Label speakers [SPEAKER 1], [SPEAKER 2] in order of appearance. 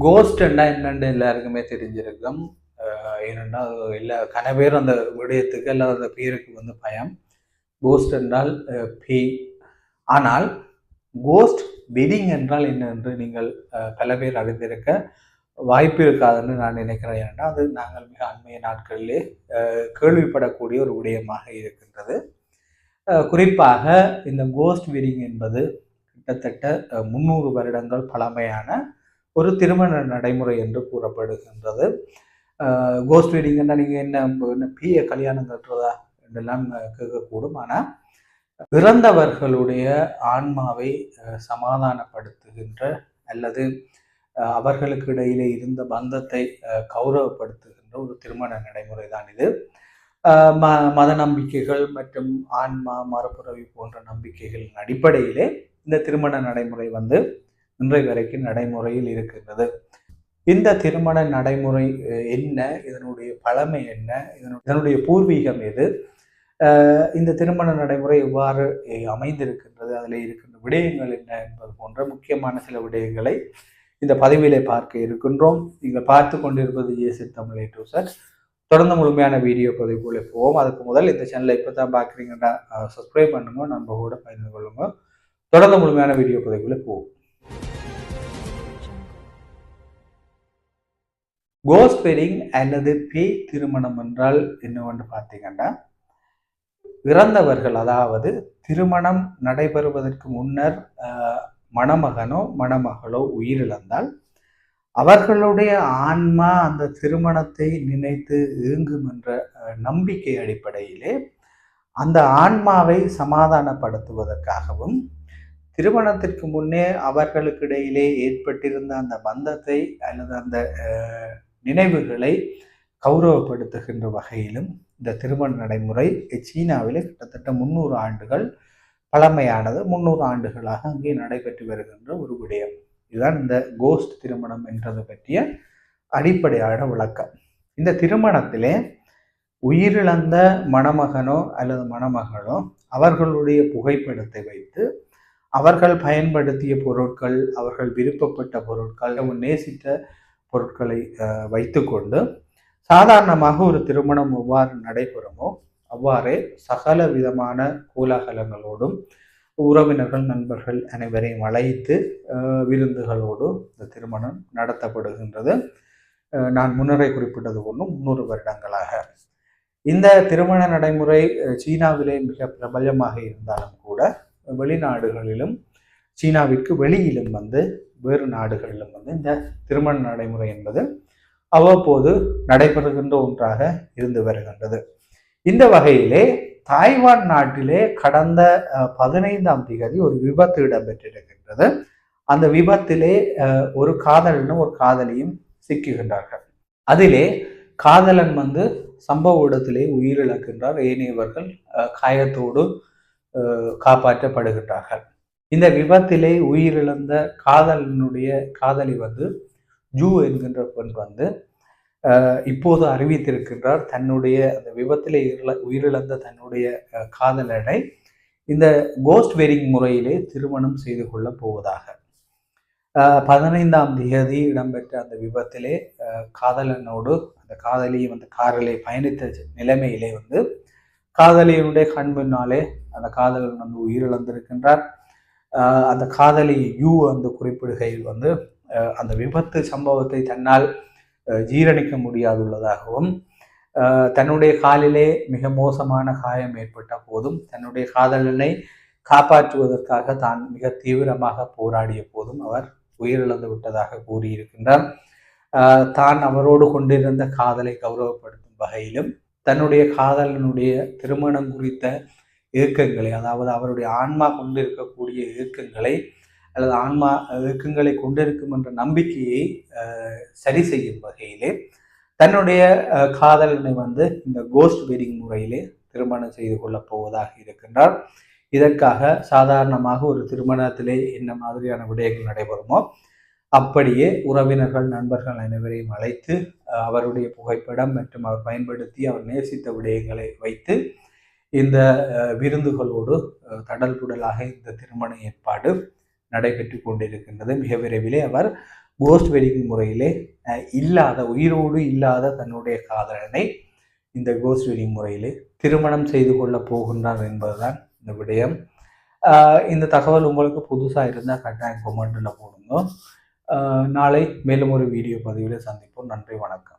[SPEAKER 1] கோஸ்ட்னா என்னன்னு எல்லாருக்குமே தெரிஞ்சிருக்கும். அஹ் எல்லா கன அந்த விடயத்துக்கு அல்லது அந்த பேருக்கு வந்து பயம். கோஸ்ட் என்றால் அஹ், பேய். ஆனால் கோஸ்ட் வெட்டிங் என்றால் என்ன என்று நீங்கள் பல பேர் அறிந்திருக்க வாய்ப்பு இருக்காதுன்னு நான் நினைக்கிறேன். ஏன்னா அது நாங்கள் மிக அண்மைய நாட்களிலே கேள்விப்படக்கூடிய ஒரு விடயமாக இருக்கின்றது. குறிப்பாக இந்த கோஸ்ட் வெட்டிங் என்பது கிட்டத்தட்ட முந்நூறு வருடங்கள் பழமையான ஒரு திருமண நடைமுறை என்று கூறப்படுகின்றது. கோஸ்ட் வெட்டிங்கன்னா நீங்கள் என்ன என்ன கல்யாணம் கட்டுறதா என்றெல்லாம் கேட்கக்கூடும். ஆனால் இறந்தவர்களுடைய ஆன்மாவை சமாதானப்படுத்துகின்ற அல்லது அவர்களுக்கு இடையிலே இருந்த பந்தத்தை கௌரவப்படுத்துகின்ற ஒரு திருமண நடைமுறை தான் இது ம மத நம்பிக்கைகள் மற்றும் ஆன்மா மறுபுறவி போன்ற நம்பிக்கைகளின் அடிப்படையிலே இந்த திருமண நடைமுறை வந்து இன்றை வரைக்கும் நடைமுறையில் இருக்கின்றது. இந்த திருமண நடைமுறை என்ன? இதனுடைய பழமை என்ன? இதனுடைய பூர்வீகம் எது? இந்த திருமண நடைமுறை எவ்வாறு அமைந்திருக்கின்றது? அதில் இருக்கின்ற விடயங்கள் என்ன என்பது போன்ற முக்கியமான சில விடயங்களை இந்த பதிவிலே பார்க்க இருக்கின்றோம். நீங்கள் பார்த்து கொண்டிருப்பது AC Tamil A to sir தொடர்ந்து முழுமையான வீடியோ பதிவுக்குள்ளே போவோம். அதுக்கு முதல் இந்த சேனலை இப்போ தான் பார்க்குறீங்கன்னா சப்ஸ்கிரைப் பண்ணுங்க நண்பர்களோட பகிர்ந்து கொள்ளுங்க. தொடர்ந்து முழுமையான வீடியோ பதிவுக்குள்ளே போவோம். கோஸ்ட் அல்லது பேய் திருமணம் என்றால் என்னவென்று பார்த்தீங்கன்னா இறந்தவர்கள் அதாவது திருமணம் நடைபெறுவதற்கு முன்னர் மணமகனோ மணமகளோ உயிரிழந்தால் அவர்களுடைய ஆன்மா அந்த திருமணத்தை நினைத்து ஏங்கும் என்ற நம்பிக்கை அடிப்படையிலே அந்த ஆன்மாவை சமாதானப்படுத்துவதற்காகவும் திருமணத்திற்கு முன்னே அவர்களுக்கு இடையிலே ஏற்பட்டிருந்த அந்த பந்தத்தை அல்லது அந்த நினைவுகளை கௌரவப்படுத்துகின்ற வகையிலும் இந்த திருமண நடைமுறை சீனாவிலே கிட்டத்தட்ட முந்நூறு ஆண்டுகள் பழமையானது. முந்நூறு ஆண்டுகளாக அங்கே நடைபெற்று வருகின்ற ஒரு விடயம். இதுதான் இந்த கோஸ்ட் திருமணம் என்றது பற்றிய அடிப்படையான விளக்கம். இந்த திருமணத்திலே உயிரிழந்த மணமகனோ அல்லது மணமகளோ அவர்களுடைய புகைப்படத்தை வைத்து அவர்கள் பயன்படுத்திய பொருட்கள் அவர்கள் விருப்பப்பட்ட பொருட்கள் நேசித்த பொருட்களை வைத்துக்கொண்டு சாதாரணமாக ஒரு திருமணம் எவ்வாறு நடைபெறுமோ அவ்வாறே சகல விதமான கோலாகலங்களோடும் உறவினர்கள் நண்பர்கள் அனைவரையும் அழைத்து விருந்துகளோடு இந்த திருமணம் நடத்தப்படுகின்றது. நான் முன்னரே குறிப்பிட்டது ஒன்றும் முன்னூறு வருடங்களாக. இந்த திருமண நடைமுறை சீனாவிலே மிக பிரபலமாக இருந்தாலும் கூட வெளிநாடுகளிலும் சீனாவிற்கு வெளியிலும் வந்து வேறு நாடுகளிலும் வந்து இந்த திருமண நடைமுறை என்பது அவ்வப்போது நடைபெறுகின்ற ஒன்றாக இருந்து வருகின்றது. இந்த வகையிலே தாய்வான் நாட்டிலே கடந்த பதினைந்தாம் தேதி ஒரு விபத்து இடம்பெற்றிருக்கின்றது. அந்த விபத்திலே ஒரு காதலனும் ஒரு காதலியும் சிக்குகின்றார்கள். அதிலே காதலன் வந்து சம்பவ இடத்திலே உயிரிழக்கின்றார். ஏனையவர்கள் காயத்தோடு காப்பாற்றப்படுகின்றார்கள். இந்த விபத்திலே உயிரிழந்த காதலனுடைய காதலி வந்து ஜூ என்கின்ற பெண் வந்து இப்போது அறிவித்திருக்கின்றார் தன்னுடைய அந்த விபத்திலே உயிரிழந்த தன்னுடைய காதலனை இந்த கோஸ்ட் வெரிங் முறையிலே திருமணம் செய்து கொள்ளப் போவதாக. பதினைந்தாம் தேதி இடம்பெற்ற அந்த விபத்திலே காதலனோடு அந்த காதலி வந்து காரிலே பயணித்த நிலைமையிலே வந்து காதலியினுடைய கண் முன்னாலே அந்த காதலன் வந்து உயிரிழந்திருக்கின்றார். அந்த காதலி யூ அந்த குறிப்பிடுகையில் வந்து அந்த விபத்து சம்பவத்தை தன்னால் ஜீரணிக்க முடியாதுள்ளதாகவும் தன்னுடைய காலிலே மிக மோசமான காயம் ஏற்பட்ட போதும் தன்னுடைய காதலனை காப்பாற்றுவதற்காக தான் மிக தீவிரமாக போராடிய போதும் அவர் உயிரிழந்து விட்டதாக கூறியிருக்கின்றார். தான் அவரோடு கொண்டிருந்த காதலை கௌரவப்படுத்தும் வகையிலும் தன்னுடைய காதலனுடைய திருமணம் குறித்த ஏக்கங்களை அதாவது அவருடைய ஆன்மா கொண்டிருக்கக்கூடிய ஏக்கங்களை அல்லது ஆன்மா ஏக்கங்களை கொண்டிருக்கும் என்ற நம்பிக்கையை சரி செய்யும் வகையிலே தன்னுடைய காதலனை வந்து இந்த கோஸ்ட் வெட்டிங் முறையிலே திருமணம் செய்து கொள்ளப் போவதாக இருக்கின்றார். இதற்காக சாதாரணமாக ஒரு திருமணத்திலே என்ன மாதிரியான விடயங்கள் நடைபெறுமோ அப்படியே உறவினர்கள் நண்பர்கள் அனைவரையும் அழைத்து அவருடைய புகைப்படம் மற்றும் அவர் பயன்படுத்தி அவர் நேசித்த விடயங்களை வைத்து இந்த விருந்துகளோடு தடல் புடலாக இந்த திருமண ஏற்பாடு நடைபெற்று கொண்டிருக்கின்றது. மிக விரைவிலே அவர் கோஸ்ட் வெட்டிங் முறையிலே இல்லாத உயிரோடு இல்லாத தன்னுடைய காதலனை இந்த கோஸ்ட் வெட்டிங் முறையிலே திருமணம் செய்து கொள்ளப் போகின்றார் என்பதுதான் இந்த விடயம். இந்த தகவல் உங்களுக்கு புதுசாக இருந்தால் கட்டாயம் கொமெண்ட்டில் போடுங்க. நாளை மேலும் ஒரு வீடியோ பதிவில் சந்திப்போம். நன்றி வணக்கம்.